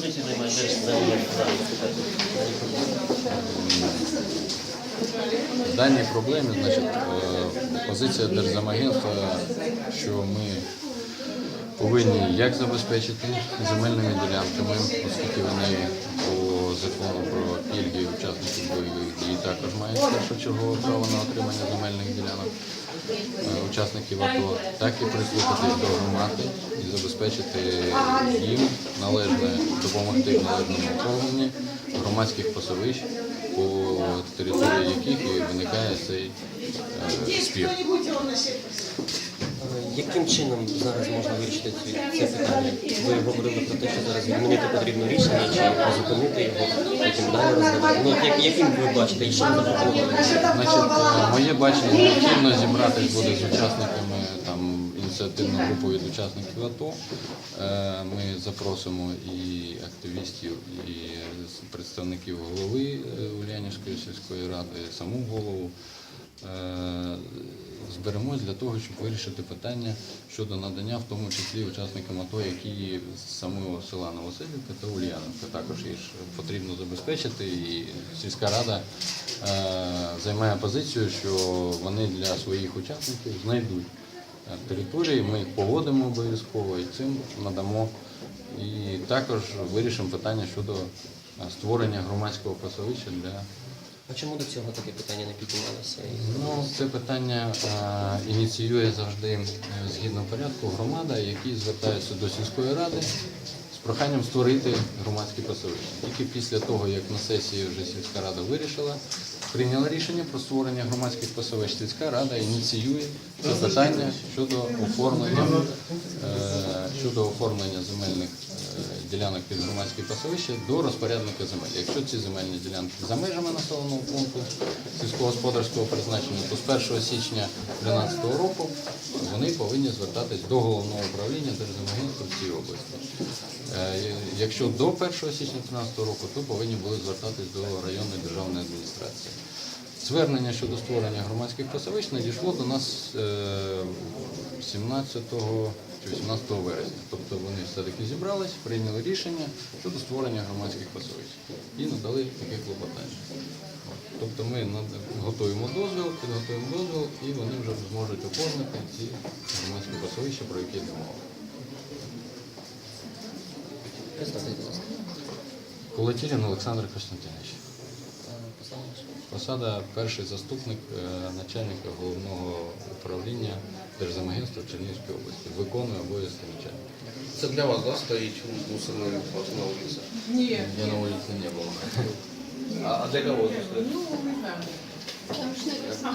позицію займає держземагентство зараз? В даній проблемі, значить, е, позиція Держземагентства, що ми повинні як забезпечити земельними ділянками, оскільки вони по закону про пільги учасників бойових дій також мають першочергове право на отримання земельних ділянок е, учасників АТО, так і прислухатись до громади і забезпечити їм належне допомогти в належному оформленні громадських пасовищ, по території яких і виникає цей е, спір. Е, Яким чином зараз можна вирішити це питання? Ви говорили про те, що зараз відмінити потрібно рішення, чи зупинити його, потім далі розглядати. Ну, як, яким ви бачите, і що ви запропонували? Значить, е, моє бачення необхідно зібратись буде з учасниками ініціативну групу від учасників АТО. Е, Ми запросимо і активістів, і представників голови е, Ульянівської сільської ради, саму голову. Е, Зберемось для того, щоб вирішити питання щодо надання, в тому числі учасникам АТО, які з самого села Новоселівка та Ульяновка. Також їх потрібно забезпечити, і сільська рада е, займає позицію, що вони для своїх учасників знайдуть території, ми їх поводимо обов'язково і цим надамо. І також вирішимо питання щодо е, створення громадського пасовища для А чому до цього таке питання не піднімалося? Ну, це питання е, ініціює завжди е, згідно порядку громада, які звертаються до сільської ради з проханням створити громадські пасовища. Тільки після того, як на сесії вже сільська рада вирішила, прийняла рішення про створення громадських пасовищ, сільська рада ініціює це питання щодо оформлення, е, щодо оформлення земельних е, ділянок під громадські пасовища до розпорядника земель. Якщо ці земельні ділянки за межами населеного пункту сільськогосподарського призначення, то з 1 січня 2013 року вони повинні звертатись до головного управління Держземагентства в цій області. Е, Якщо до 1 січня 2013 року, то повинні були звертатись до районної державної адміністрації. Звернення щодо створення громадських пасовищ надійшло до нас е, 17 чи 18 вересня. Тобто вони все-таки зібрались, прийняли рішення щодо створення громадських пасовищ і надали таке клопотання. Тобто ми готуємо дозвіл, підготуємо дозвіл, і вони вже зможуть оформити ці громадські пасовища, про які йде мова. Колотілін Олександр Костянтинович. Посада перший заступник е, начальника головного управління Держзамагентства Чернігівської області. Виконує обов'язки начальника. Це для вас, да, стоїть мусорна на вулиці? Ні. Я на вулиці не було. А для кого це стоїть? Ну, не знаю.